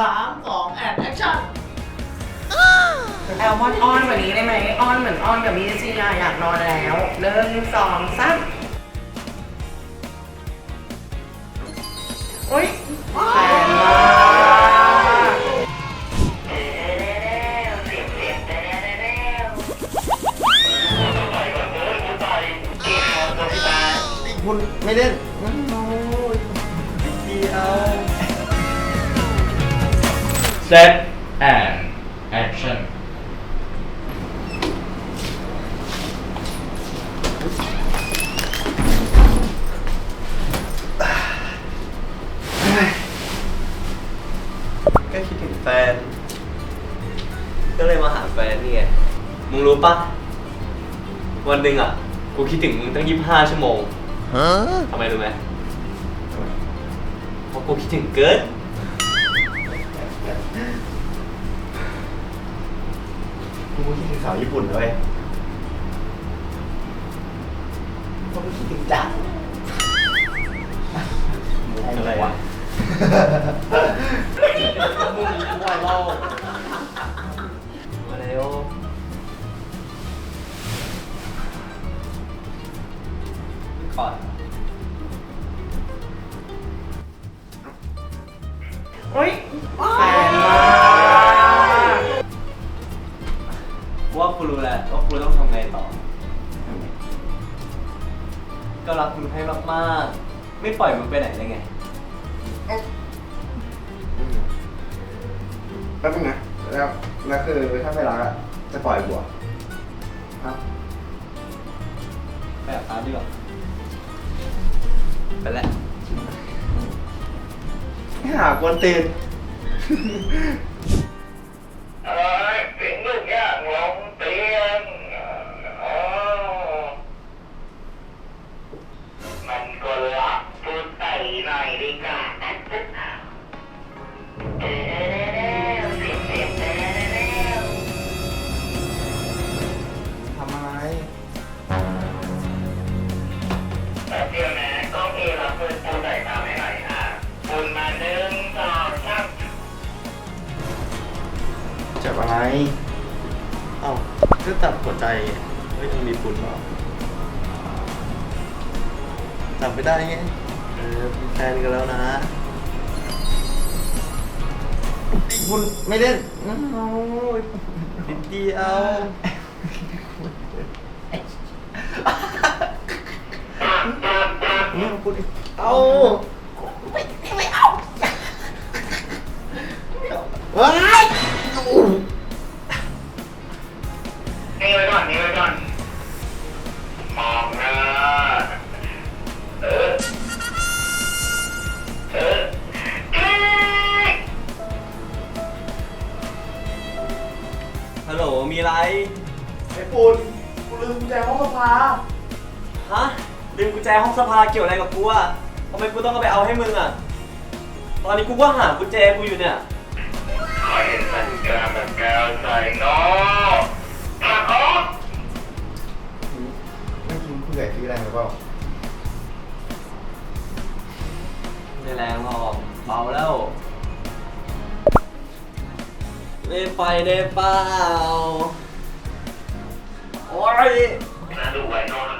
สามสองแอนแอคชั่นแอลมอนอ้อนกว่านี้ได้ไหมอ้อนเหมือนอ้อนกับมิสซี่อยากนอนแล้วหนึ่งสองสามอุ้ยแรงมากคุณไม่เล่น Set and action ก็คิดถึงแฟน ก็เลยมาหาแฟนนี่ไง มึงรู้ปะ วันหนึ่งอะ กูคิดถึงมึงตั้งยี่ห้าชั่วโมง ทำไมรู้ไหมเพราะกูคิดถึงเกิน กูคิดถึงสาวญี่ปุ่นเลยก็ไม่คิดถึงจังอะไรวะมึงไวรัลมาเร็วก่อนอุ้ยแรง มากว่ากูรู้แล้วว่ากูต้องทำไงต่อ ก็รักมึงให้มากๆ ไม่ปล่อยมึงไปไหนได้ไง แป๊บนึงนะแล้วแล้วคือถ้าไม่รักอะจะปล่อยบัวครับไปอาบน้ำดีกว่าไปแล้ว ไม่หากวนตีน อะไร เอ้าก็ตัดหัวใจไม่ยังมีปุ่นหรอจับไม่ได้ไง เออเป็นแฟนกันแล้วนะคุณไม่เล่นโอ้ยนิดเดียวเนี่ยคุณเอา จห้องสภาเกี่ยวอะไรกับกูอะทำไมกูต้องเอาไปเอาให้มึงอะตอนนี้กูก็หากุญแจกูอยู่เนี่ยขอเห็นสัญญาแบบแก้วใส่เนาะผักออกไม่กินผู้ใหญ่ซื้อแรงหรือเปล่าไม่แรงหรอกเบาแล้วไม่ไปได้เปล่าโอ้ยน่าดูไว้นอน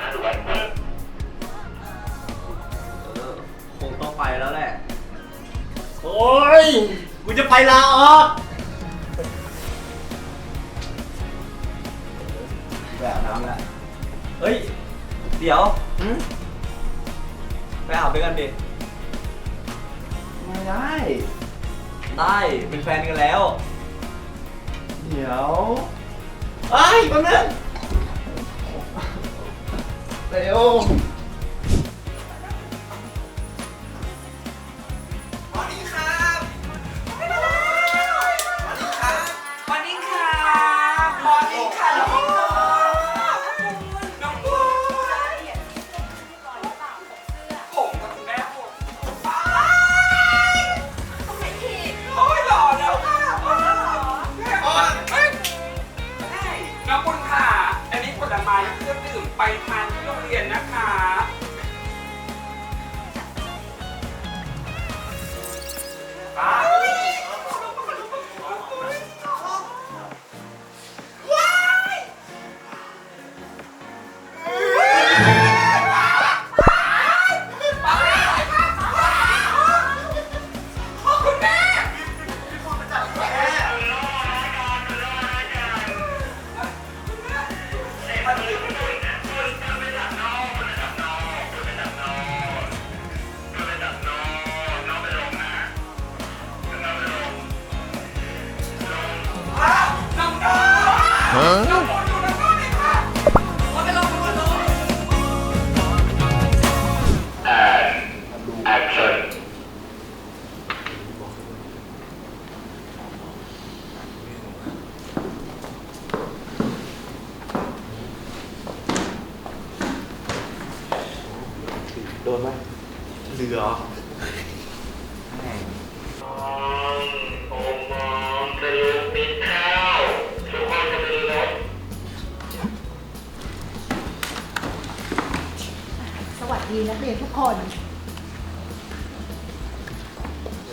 ไปแล้วแหละ โอ้ยกูจะไปลาออกแบบน้ำแหละเฮ้ย เดี๋ยวหืมไปอาบด้วยกันดิ ไม่ได้ ได้เป็นแฟนกันแล้ว เดี๋ยวไอ้ยแป๊บนึงเร็ว สวัสดีนักเรียนทุกคน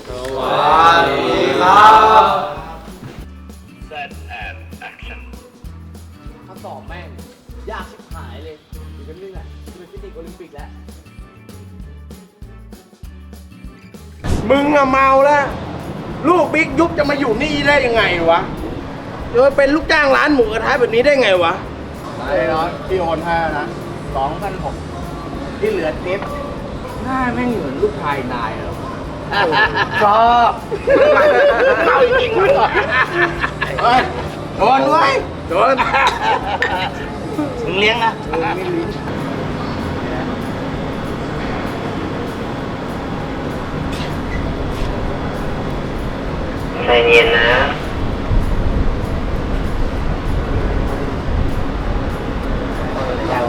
สวัสดีครับ set and action ถ้าสอบแม่ง ยากชิบหายเลยอยู่กันนึงอะจะเป็นฟิสิกส์โอลิมปิกแล้ว มึงอะเมาแล้ว ลูกบิ๊กยุบจะมาอยู่นี่ได้ยังไงวะจะมาเป็นลูกจ้างร้านหมูกระทะแบบนี้ได้ไงวะ ไอ้น้อยพี่โอนให้นะสองพันหกที่เหลือทิปหน้าแม่งเหมือนลูกชายนายเหรอชอบเมาจริงๆวะเฮ้ยโดนไว้ยโดนมึงเลี้ยงนะ ใจเย็นนะ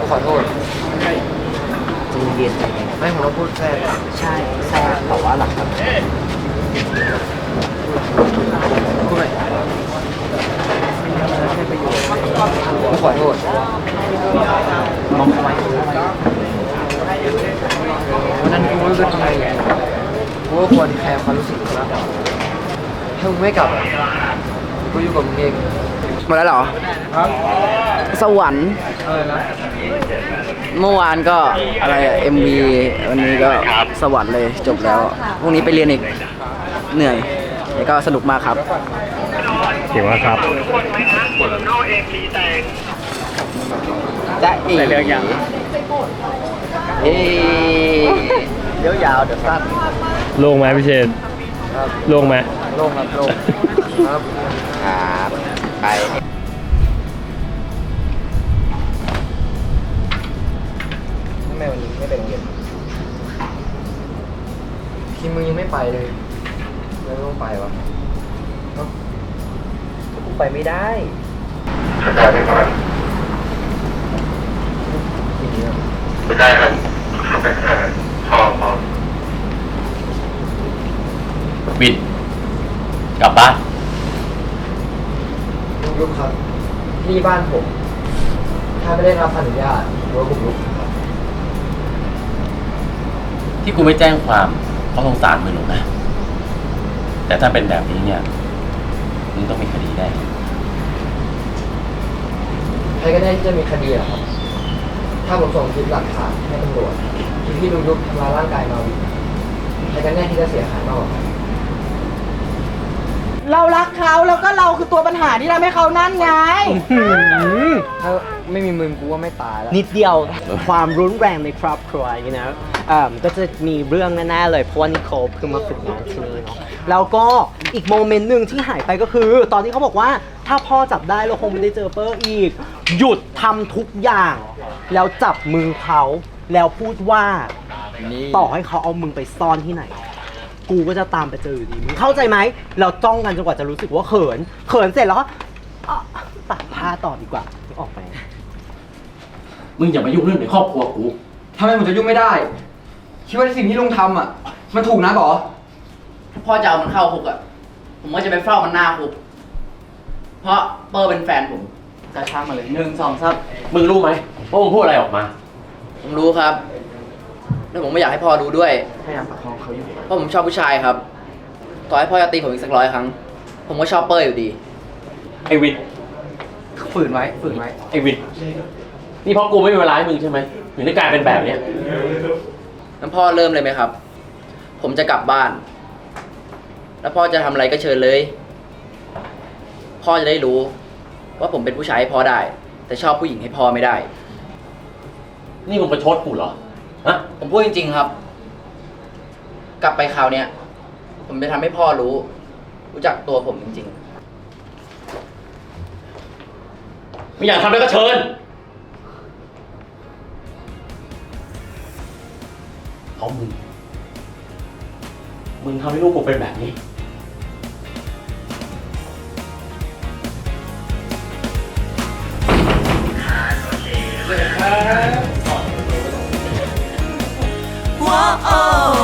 ขอโทษจริงเย็นไม่ผมต้องพูดแทรกใช่แทรกแต่ว่าหลังครับพูดไหมผมขอโทษมองทำไมวันนั้นกูไม่รู้จะทำไงไงกูก็ควรแคร์ความรู้สึกเขาแล้ว ถ้ามึงไม่กลับอะกูอยู่กับมึงเองหมดแล้วเหรอสวรรค์เมื่อวานก็อะไรอะ MV วันนี้ก็สวรรค์เลยจบแล้วพรุ่งนี้ไปเรียนอีกเหนื่อยแล้วก็สนุกมากครับทุกคนไหมฮะผลโนเอ็มพีแตงจะอีกเรื่องยังเอ๊เดี๋ยวยาวเดี๋ยวสั้นโล่งไหมพี่เชนโล่งไหม โล่งครับโล่งครับครับไปทำไมวันนี้ไม่ไปโรงเรียนทีมึงยังไม่ไปเลยไม่ต้องไปวะเอ้ากูไปไม่ได้เข้าใจไหมครับอย่างนี้อะไม่ได้ครับเข้าไปหาพอพอวิน กลับบ้าน ลุกลุกครับนี่บ้านผม ถ้าไม่ได้รับอนุญาตหรือว่าบุกรุกครับ ที่กูไม่แจ้งความเพราะสงสารมึงหรอกนะ แต่ถ้าเป็นแบบนี้เนี่ยมึงต้องมีคดีได้ ใครก็ได้ที่จะมีคดีอะครับ ถ้าผมส่งคลิปหลักฐานให้ตำรวจที่พี่ลุกลุกทำร้ายร่างกายมาวินใครกันแน่ที่จะเสียหายมากกว่ากัน เรารักเขาแล้วก็เราคือตัวปัญหาที่ทำให้เขานั่นไง ถ้าไม่มีมึงกูว่าไม่ตายแล้วนิดเดียวความรุนแรงในครอบครัวอย่างนี้นะเอ่อก็จะมีเรื่องแน่ๆเลยเพราะว่านิโคลเพิ่งมาฝึกงานที่นี่เนาะแล้วก็อีกโมเมนต์หนึ่งที่หายไปก็คือ ตอนที่เขาบอกว่าถ้าพ่อจับได้เราคงไม่ได้เจอเปอร์อีก หยุดทำทุกอย่าง แล้วจับมือเขาแล้วพูดว่าต่อให้เขาเอามึงไปซ่อนที่ไหน กูก็จะตามไปเจออยู่ดีมึงเข้าใจไหม เราจ้องกันจนกว่าจะรู้สึกว่าเขิน เขินเสร็จแล้วก็อะตัดผ้าต่อดีกว่านึกออกไหมมึงอย่ามายุ่งเรื่องในครอบครัวกู ทำไมผมจะยุ่งไม่ได้ คิดว่าสิ่งที่ลุงทำอะ มันถูกนะก่อถ้าพ่อจะเอามันเข้าคุกอะผมก็จะไปเฝ้ามันหน้าคุก เพราะเปอร์เป็นแฟนผมจะช่างมาเลยหนึ่งสองสามมึงรู้ไหมว่ามึงพูดอะไรออกมา ผมรู้ครับ แล้วผมไม่อยากให้พ่อรู้ด้วย พยายามประคองเขาอยู่ เพราะผมชอบผู้ชายครับ ต่อให้พ่อจะตีผมอีกสักร้อยครั้ง ผมก็ชอบเปอร์อยู่ดี ไอ้วิน ฝืนไว้ ฝืนไว้ ไอ้วิน นี่เพราะกูไม่มีเวลาให้มึงใช่ไหมถึงได้กลายเป็นแบบเนี้ย งั้นพ่อเริ่มเลยไหมครับ ผมจะกลับบ้าน แล้วพ่อจะทำอะไรก็เชิญเลย พ่อจะได้รู้ ว่าผมเป็นผู้ชายให้พ่อได้ แต่ชอบผู้หญิงให้พ่อไม่ได้ นี่มึงประชดกูเหรอ ฮะผมพูดจริง ๆ ครับ กลับไปคราวเนี้ยผมจะทำให้พ่อรู้ รู้จักตัวผมจริงๆไม่อยากทำแล้วก็เชิญ เพราะมึง มึงทำให้ลูกกูเป็นแบบนี้ว้า